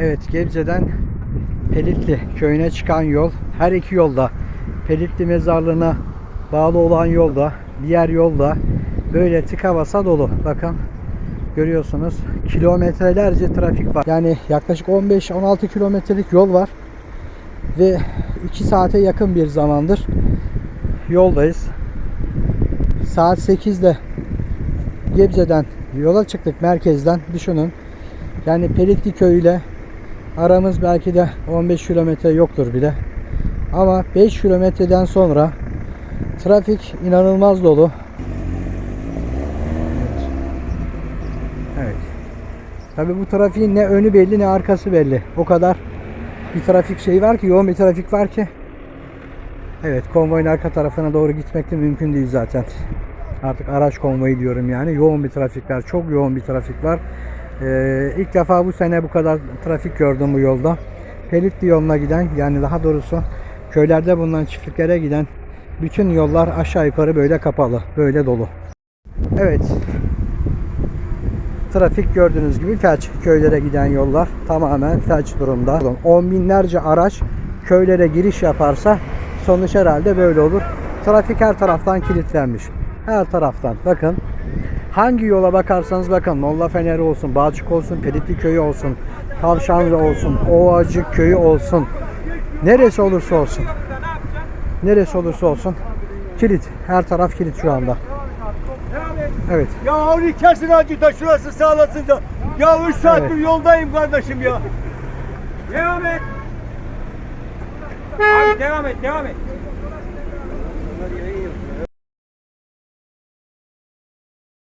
Evet Gebze'den Pelitli köyüne çıkan yol her iki yolda Pelitli mezarlığına bağlı olan yolda diğer yolda böyle tıka basa dolu. Bakın görüyorsunuz kilometrelerce trafik var. Yani yaklaşık 15-16 kilometrelik yol var ve 2 saate yakın bir zamandır yoldayız. Saat 8'de Gebze'den yola çıktık merkezden düşünün. Yani Pelitli Köyü ile aramız belki de 15 kilometre yoktur bile. Ama 5 kilometreden sonra trafik inanılmaz dolu. Evet. Evet. Tabi bu trafiğin ne önü belli ne arkası belli. O kadar bir trafik şeyi var ki yoğun bir trafik var ki. Evet konvoyun arka tarafına doğru gitmek de mümkün değil zaten. Artık araç konvoyu diyorum yani. Yoğun bir trafik var. Çok yoğun bir trafik var. Ee, ilk defa bu sene bu kadar trafik gördüm bu yolda. Pelitli yoluna giden yani daha doğrusu köylerde bulunan çiftliklere giden bütün yollar aşağı yukarı böyle kapalı. Böyle dolu. Evet. Trafik gördüğünüz gibi felç. Köylere giden yollar tamamen felç durumda. On binlerce araç köylere giriş yaparsa sonuç herhalde böyle olur. Trafik her taraftan kilitlenmiş. Her taraftan. Bakın. Hangi yola bakarsanız bakın. Molla Feneri olsun, Balçık olsun, Pelitli Köyü olsun, Tavşanlı olsun, Ovacık Köyü olsun. Neresi olursa olsun. Neresi olursa olsun. Kilit. Her taraf kilit şu anda. Evet. Ya onu kesin acıta şurası sağlasın da. Ya 3 saattir Evet. yoldayım kardeşim ya. Devam et. Abi devam et, devam et.